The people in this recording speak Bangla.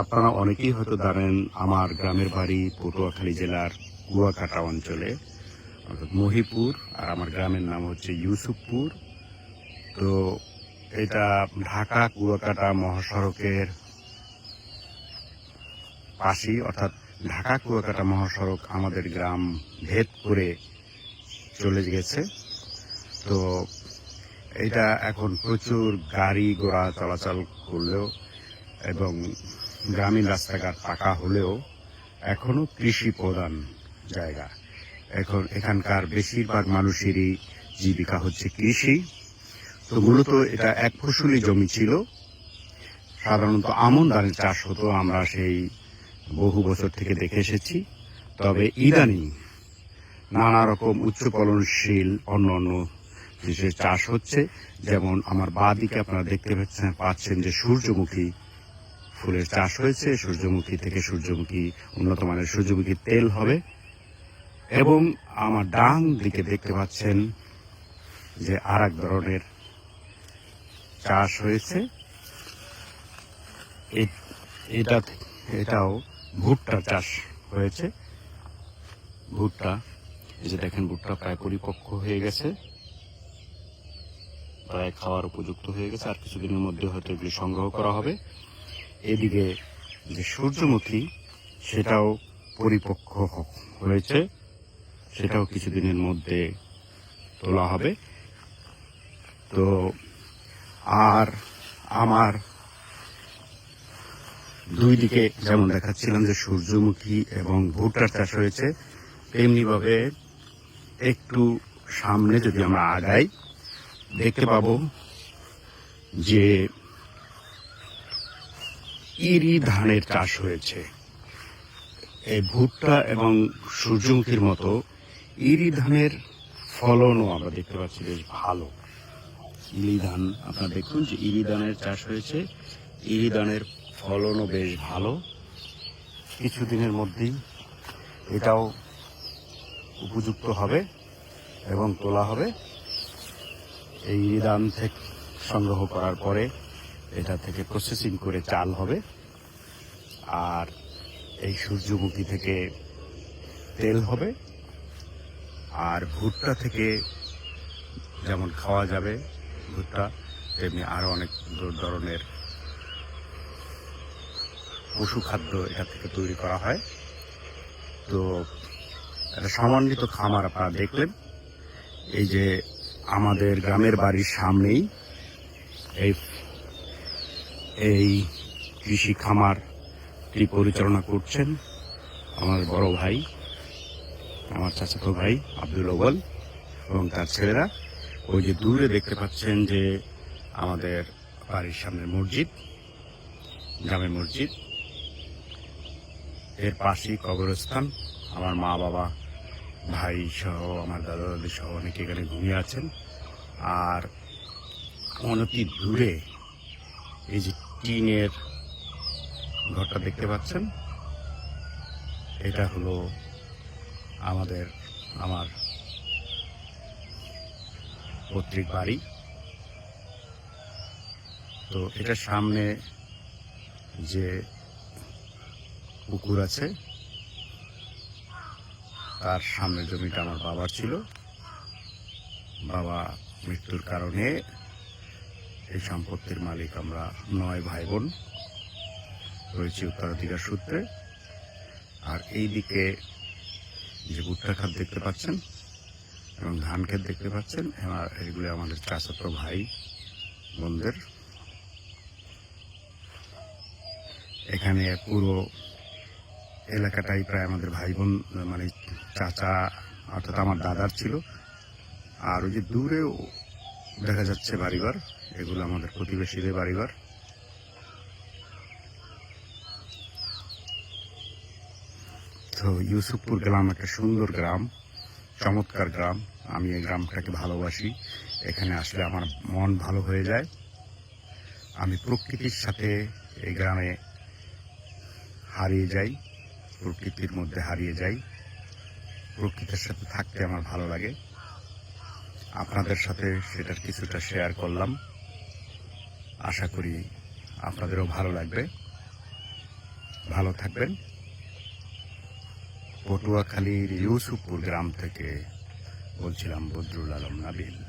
আপনারা অনেকেই হয়তো জানেন আমার গ্রামের বাড়ি পটুয়াখালী জেলার কুয়াকাটা অঞ্চলে, অর্থাৎ মহিপুর, আর আমার গ্রামের নাম হচ্ছে ইউসুফপুর। তো এটা ঢাকা কুয়াকাটা মহাসড়কের পাশেই, অর্থাৎ ঢাকা কুয়াকাটা মহাসড়ক আমাদের গ্রাম ভেদ করে চলে গেছে। তো এটা এখন প্রচুর গাড়ি ঘোড়া চলাচল করলেও এবং গ্রামীণ রাস্তাঘাট পাকা হলেও এখনও কৃষি প্রধান জায়গা। এখন এখানকার বেশিরভাগ মানুষেরই জীবিকা হচ্ছে কৃষি। তো মূলত এটা এক ফসলি জমি ছিল। সাধারণত আমন ধানের চাষ হতো, আমরা সেই বহু বছর থেকে দেখে এসেছি। তবে ইদানিং নানা রকম উচ্চ ফলনশীল অন্য অন্য জিনিসের চাষ হচ্ছে। যেমন আমার বাঁ দিকে আপনারা দেখতে পাচ্ছেন পাচ্ছেন যে সূর্যমুখী ফুলের চাষ হয়েছে, সূর্যমুখী থেকে সূর্যমুখী, উন্নত মানের সূর্যমুখী তেল হবে। এবং আমার ডান দিকে দেখতে পাচ্ছেন যে আর এক ধরনের চাষ হয়েছে। এটা এটাও ভুট্টা চাষ হয়েছে। ভুট্টা, এই যে দেখেন, ভুট্টা প্রায় পরিপক্ক হয়ে গেছে। প্রায় খাওয়ার উপযুক্ত হয়ে গেছে। আর কিছুদিনের মধ্যে হয়তো এগুলি সংগ্রহ করা হবে। এদিকে যে সূর্যমুখী, সেটাও পরিপক্ক হয়েছে। সেটাও কিছুদিনের মধ্যে তোলা হবে। তো আর আমার দুই দিকে যেমন দেখাচ্ছিলাম যে সূর্যমুখী এবং ভুট্টার চাষ হয়েছে, তেমনিভাবে একটু সামনে যদি আমরা আগাই, দেখতে পাবো যে ইরি ধানের চাষ হয়েছে। এই ভুট্টা এবং সূর্যমুখীর মতো ইরি ধানের ফলনও আমরা দেখতে পাচ্ছি বেশ ভালো। ইরি ধান, আপনারা দেখুন যে ইরি ধানের চাষ হয়েছে। ইরি ধানের ফলনও বেশ ভালো। কিছুদিনের মধ্যেই এটাও উপযুক্ত হবে এবং তোলা হবে। এই ইরি ধান থেকে সংগ্রহ করার পরে এটা থেকে প্রসেসিং করে চাল হবে। আর এই সূর্যমুখী থেকে তেল হবে। আর ভুট্টা থেকে যেমন খাওয়া যাবে, ভুট্টা, তেমনি আরও অনেক ধরনের পশু খাদ্য এটা থেকে তৈরি করা হয়। তো একটা সমন্বিত খামার আপনারা দেখলেন। এই যে আমাদের গ্রামের বাড়ির সামনেই এই এই কৃষি খামারটি পরিচালনা করছেন আমার বড় ভাই, আমার চাচাতো ভাই আব্দুল ওবল এবং তার ছেলেরা। ওই যে দূরে দেখতে পাচ্ছেন যে আমাদের বাড়ির সামনের মসজিদ গ্রামের মসজিদ। এর পাশেই কবরস্থান। আমার মা, বাবা, ভাই সহ, আমার দাদা দাদি সহ অনেকে এখানে ঘুমিয়ে আছেন। আর অনতি দূরে এই যে টিনের ঘরটা দেখতে পাচ্ছেন? এটা হলো আমাদের, আমার পৈতৃক বাড়ি। তো এটার সামনে যে পুকুর আছে, তার সামনে জমিটা আমার বাবার ছিল। বাবা মৃত্যুর কারণে এই সম্পত্তির মালিক আমরা নয় ভাই বোন রয়েছি উত্তরাধিকার সূত্রে। আর এই দিকে যে ভুট্টা খাত দেখতে পাচ্ছেন এবং ধান ক্ষেত দেখতে পাচ্ছেন এগুলি আমাদের চাচাতো ভাই বোনদের। এখানে পুরো এলাকাটাই প্রায় আমাদের ভাই বোন মানে চাচা অর্থাৎ আমার দাদার ছিল। আর ওই যে দূরেও দেখা যাচ্ছে বাড়িঘর, এগুলো আমাদের প্রতিবেশীদের বাড়িঘর। তো ইউসুফপুর গ্রাম একটা সুন্দর গ্রাম, চমৎকার গ্রাম। আমি এই গ্রামটাকে ভালোবাসি। এখানে আসলে আমার মন ভালো হয়ে যায়। আমি প্রকৃতির সাথে এই গ্রামে হারিয়ে যাই, প্রকৃতির মধ্যে হারিয়ে যাই। প্রকৃতির সাথে থাকতে আমার ভালো লাগে। আপনাদের সাথে সেটার কিছুটা শেয়ার করলাম। আশা করি আপনাদেরও ভালো লাগবে। ভালো থাকবেন। পটুয়াখালীর ইউসুফপুর গ্রাম থেকে বলছিলাম বদরুল আলম নাবিল।